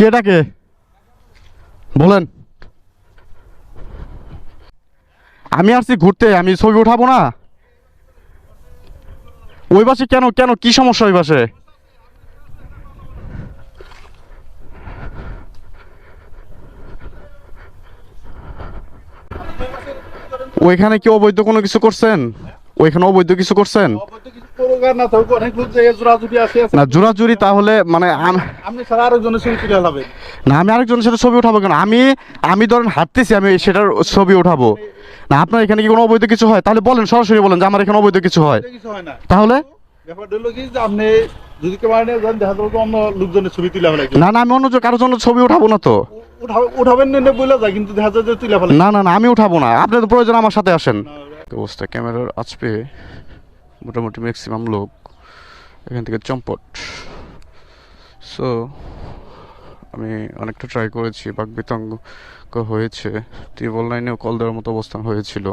কে ডাকে বলেন। আমি আসছি ঘুরতে, আমি ছবি উঠাবো না? ওই পাশে কেন কেন, কি সমস্যা ওই পাশে? ওইখানে কি অবৈধ কোনো কিছু করছেন? ওইখানে অবৈধ কিছু করছেন? না জোরাজুরি তাহলে মানে না আমি আরেকজনের সাথে ছবি উঠাবো কেন? আমি আমি ধরেন হাঁটতেছি আমি সেটার ছবি উঠাবো। না আপনার এখানে কি কোনো অবৈধ কিছু হয়? তাহলে বলেন সরাসরি বলেন যে আমার এখানে অবৈধ কিছু হয়। তাহলে? না না আমি অন্য কারোর জন্য ছবি উঠাবো না তো। উঠাবেন না কিন্তু দেখা যায় যে তুলে না না না আমি উঠাবো না। আপনাদের প্রয়োজন আমার সাথে আসেন। অবস্থা। ক্যামেরার আজ পেয়ে মোটামুটি ম্যাক্সিমাম লোক এখান থেকে চম্পট। সো আমি অনেকটা ট্রাই করেছি বাক বিতঙ্গ হয়েছে। ত্রিবল লাইনেও কল দেওয়ার মতো অবস্থান হয়েছিল।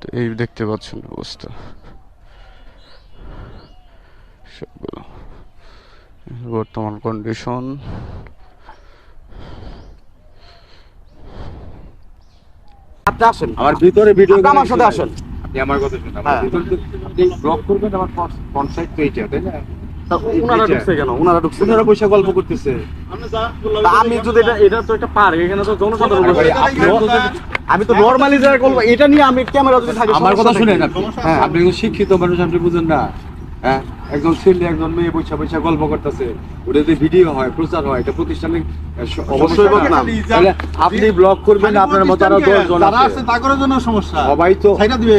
তো এই দেখতে পাচ্ছেন অবস্থা। সবগুলো। বর্তমান কন্ডিশন আপনি আসেন। আমার ভিতরে ভিডিও আমার সাথে আসেন। আপনি আমার কথা শুনুন। হ্যাঁ। আমার ভিতরে ব্লক করবেন আমার তো এইটা তাই না? ওনারা ঢুকছে কেন? ওনারা ঢুকছে আপনারা পয়সা গল্প করতেছে। আমি যদি এটা এটা তো একটা পার্ক এখানে তো জনসাধারণ আমি তো নরমালি যারা করব এটা নিয়ে আমি ক্যামেরা যদি থাকে আমার কথা সমস্যা শুনেন আপনি। হ্যাঁ। আপনি শিক্ষিত মানুষ আপনি বুঝেন না। হ্যাঁ? একজন ছেলে একজন মেয়ে বৈশা বৈশা গল্প করতেছে। ওটা যদি ভিডিও হয় প্রচার হয় এটা প্রতিষ্ঠানে অবশ্যই আপনি ব্লক করবেন আপনার মতো আরও দশ জন আছে। জন্য সমস্যা। সবাই তো দিবে।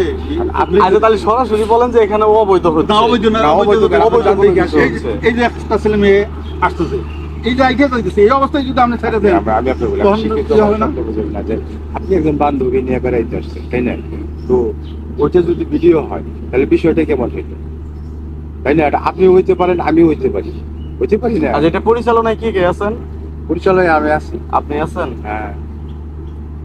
আপনি আচ্ছা তাহলে সরাসরি বলেন যে এখানে অবৈধ হচ্ছে। না অবৈধ না অবৈধ অবৈধ। এই যে একটা ছেলে মেয়ে আসতেছে এই যাইতেছে এই অবস্থায় যদি আপনি ছেড়ে দেন আমি আপনাকে বলি, তখন শিক্ষিত কি হবে না? যে আপনি একজন বান্ধবী নিয়ে বেড়াইতে আসছেন তাই না? তো ওটা যদি ভিডিও হয় তাহলে বিষয়টা কেমন হইতো তাই না? এটা আপনি হইতে পারেন আমিও হইতে পারি। হইতে পারি না? আর এটা পরিচালনায় কি কে আছেন? পরিচালনায় আমি আছি। আপনি আছেন? হ্যাঁ।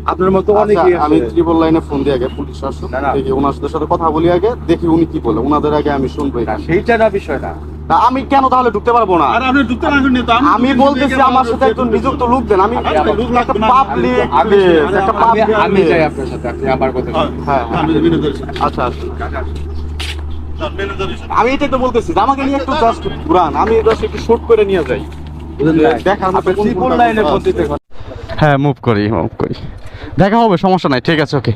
আপনার মতো আচ্ছা, অনেকেই আমি লাইনে ফোন দিয়ে আগে পুলিশ আসুন। দেখি ওনার সাথে কথা বলি আগে দেখি উনি কি বলে। ওনাদের আগে আমি শুনব না, সেইটা না বিষয় না। তা আমি কেন তাহলে ঢুকতে পারব না? আর আপনি ঢুকতে না আমি বলতেছি আমার সাথে একজন নিযুক্ত লোক দেন। আমি আরে আমার লোক লাগবে না। পাবলিক আমি একটা পাবলিক আমি যাই আপনার সাথে আপনি আমার কথা হ্যাঁ আচ্ছা আচ্ছা আমি এটাই তো বলতেছি আমাকে নিয়ে একটু জাস্ট ঘুরান আমি জাস্ট একটু শুট করে নিয়ে যাই। দেখার মতো হ্যাঁ মুভ করি মুভ করি। দেখা হবে সমস্যা নাই ঠিক আছে ওকে